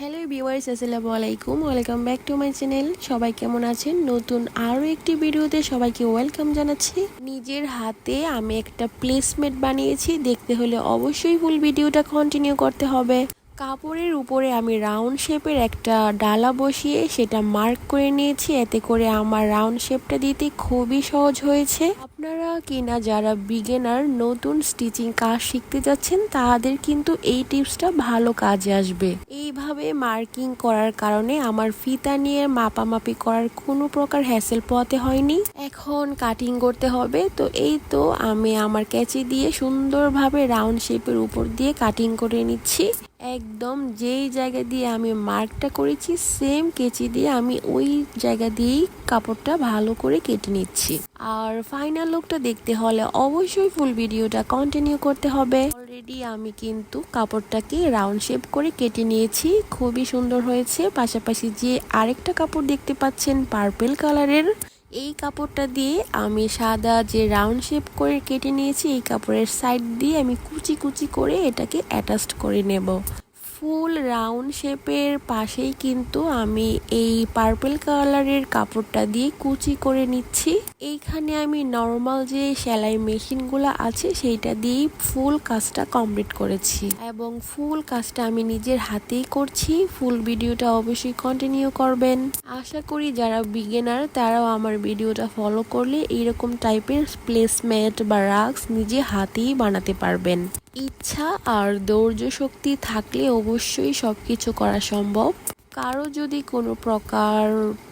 Hello viewers আসসালামু আলাইকুম welcome back to my channel সবাই কেমন আছেন? নতুন আরও একটি ভিডিওতে সবাইকে ওয়েলকাম জানাচ্ছি। নিজের হাতে আমি একটা প্লেসমেট বানিয়েছি। দেখতে হলে অবশ্যই ফুল ভিডিওটা কন্টিনিউ করতে হবে। কাপড়ের উপরে আমি রাউন্ড শেপের একটা ডালা বসিয়ে সেটা মার্ক করে নিয়েছি। এতে করে আমার রাউন্ড শেপটা দিতে খুবই সহজ হয়েছে। আপনারা কিনা যারা বিগিনার নতুন স্টিচিং কাজ শিখতে যাচ্ছেন, তাদের কিন্তু এই টিপসটা ভালো কাজে আসবে। এইভাবে মার্কিং করার কারণে আমার ফিতা নিয়ে মাপামাপি করার কোনো প্রকার হ্যাসেল পোয়াতে হয়নি। এখন কাটিং করতে হবে। তো এই তো আমি আমার ক্যাচি দিয়ে সুন্দরভাবে রাউন্ড শেপের উপর দিয়ে কাটিং করে নিচ্ছি। একদম যেই জায়গা দিয়ে আমি মার্কটা করেছি, সেম কেচি দিয়ে আমি ওই জায়গা দিয়েই কাপড়টা ভালো করে কেটে নিচ্ছি। আর ফাইনাল লুকটা দেখতে হলে অবশ্যই ফুল ভিডিওটা কন্টিনিউ করতে হবে। অলরেডি আমি কিন্তু কাপড়টাকে রাউন্ড শেপ করে কেটে নিয়েছি, খুবই সুন্দর হয়েছে। পাশাপাশি যে আরেকটা কাপড় দেখতে পাচ্ছেন পার্পেল কালারের এই কাপড়টা দিয়ে আমি সাদা যে রাউন্ড শেপ করে কেটে নিয়েছি, এই কাপড়ের সাইড দিয়ে আমি কুচি কুচি করে এটাকে অ্যাটাচড করে নেব। ফুল রাউন্ড শেপের পাশেই কিন্তু আমি এই পার্পল কালারের কাপড়টা দিয়ে কুচি করে নিচ্ছি। এইখানে আমি নর্মাল যে সেলাই মেশিনগুলো আছে, সেইটা দিয়েই ফুল কাজটা কমপ্লিট করেছি। এবং ফুল কাজটা আমি নিজের হাতেই করছি। ফুল ভিডিওটা অবশ্যই কন্টিনিউ করবেন। আশা করি যারা বিগিনার তারাও আমার ভিডিওটা ফলো করলে এইরকম টাইপের প্লেসমেন্ট বা রাক্স নিজে হাতেই বানাতে পারবেন। ইচ্ছা আর ধৈর্য শক্তি থাকলে অবশ্যই সব কিছু করা সম্ভব। কারও যদি কোনো প্রকার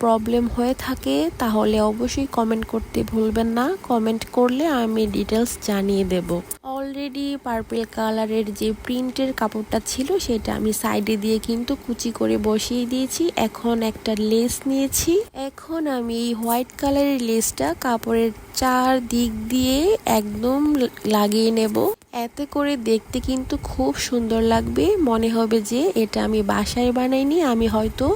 প্রবলেম হয়ে থাকে, তাহলে অবশ্যই কমেন্ট করতে ভুলবেন না। কমেন্ট করলে আমি ডিটেলস জানিয়ে দেব। অলরেডি পার্পেল কালারের যে প্রিন্টের কাপড়টা ছিল সেটা আমি সাইডে দিয়ে কিন্তু কুচি করে বসিয়ে দিয়েছি। এখন একটা লেস নিয়েছি। এখন আমি এই হোয়াইট কালারের লেসটা কাপড়ের চার দিক দিয়ে একদম লাগিয়ে নেব। এতে করে দেখতে কিন্তু খুব সুন্দর লাগবে। মনে হবে যে এটা আমি বাসায় বানাইনি। আমি হয়তো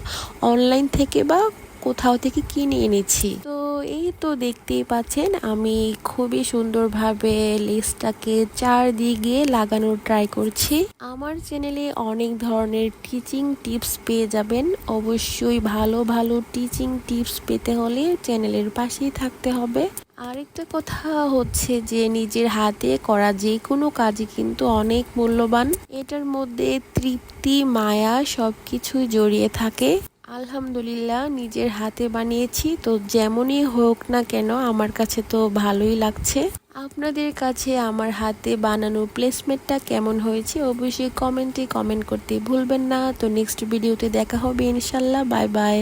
অনলাইন থেকে বা কোথাও থেকে কিনে এনেছি। তো এই তো দেখতেই পাচ্ছেন, আমি খুবই সুন্দরভাবে লেসটাকে চারদিকে লাগানোর ট্রাই করছি। আমার চ্যানেলে অনেক ধরনের টিচিং টিপস পেয়ে যাবেন। অবশ্যই ভালো ভালো টিচিং টিপস পেতে হলে চ্যানেলের পাশেই থাকতে হবে। আরেকটা কথা হচ্ছে যে, নিজের হাতে করা যে কোনো কাজই কিন্তু অনেক মূল্যবান। এটার মধ্যে তৃপ্তি, মায়া সব কিছুই জড়িয়ে থাকে। আলহামদুলিল্লাহ, নিজের হাতে বানিয়েছি। তো যেমনই হোক না কেন, আমার কাছে তো ভালোই লাগছে। আপনাদের কাছে আমার হাতে বানানো প্লেসমেন্টটা কেমন হয়েছে অবশ্যই কমেন্টে কমেন্ট করতে ভুলবেন না। তো নেক্সট ভিডিওতে দেখা হবে ইনশাল্লাহ। Bye bye